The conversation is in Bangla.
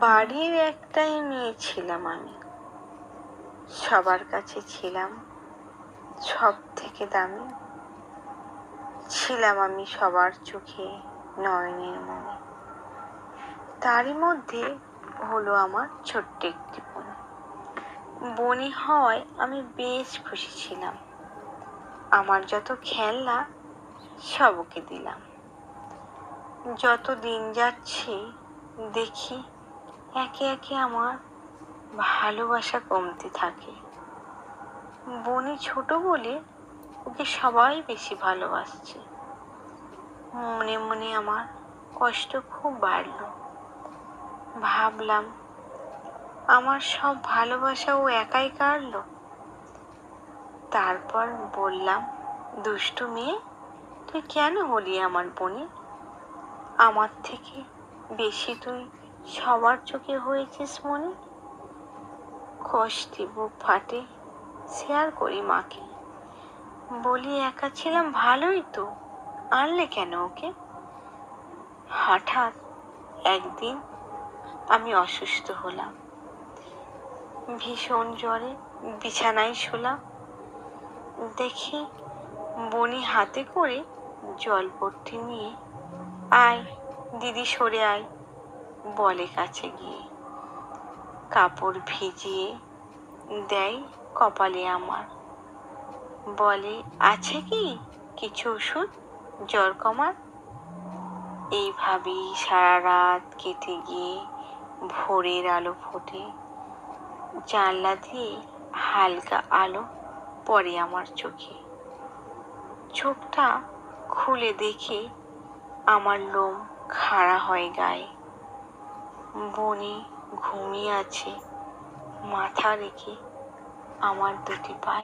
বাড়ির একটাই মেয়ে ছিলাম আমি। সবার কাছে ছিলাম, সব থেকে দামি। ছিলাম আমি সবার চোখে নয়নের মনে। তারই মধ্যে হলো আমার ছোট্ট একটি বোন। বনি হওয়ায় আমি বেশ খুশি ছিলাম। আমার যত খেলনা, সবকে দিলাম। যত দিন যাচ্ছে, দেখি একে একে আমার ভালোবাসা কমতে থাকে। বনি ছোট বলে ওকে সবাই বেশি ভালোবাসছে। মনে মনে আমার কষ্ট খুব বাড়লো। ভাবলাম, আমার সব ভালোবাসা ও একাই কাড়লো তারপর বললাম, দুষ্টু মেয়ে, তুই কেন হলি আমার বনি? আমার থেকে বেশি তুই সবার চোখে হয়েছিস মনে? কষ্টে বুক ফাটে, শেয়ার করি মাকে। বলি, একা ছিলাম, ভালোই তো। আনলে কেন ওকে? হঠাৎ একদিন আমি অসুস্থ হলাম। ভীষণ জ্বরে, বিছানায় শুলাম। দেখি বনি হাতে করে জল জলপট্টি নিয়ে, আয়, দিদি সরে আয়। বলে কাছে গিয়ে। কাপড় ভিজিয়ে দেয় কপালে আমার। বলে, আছে কি কিছু ওষুধ? জ্বর কমার? এইভাবেই সারা রাত কেটে গিয়ে ভোরের আলো ফোটে। জানলা দিয়ে হালকা আলো পড়ে আমার চোখে। চোখটা খুলে দেখে আমার লোম খাড়া হয় গায়ে। বনে ঘুমিয়ে আছে। মাথা রেখে আমার দুটি পায়ে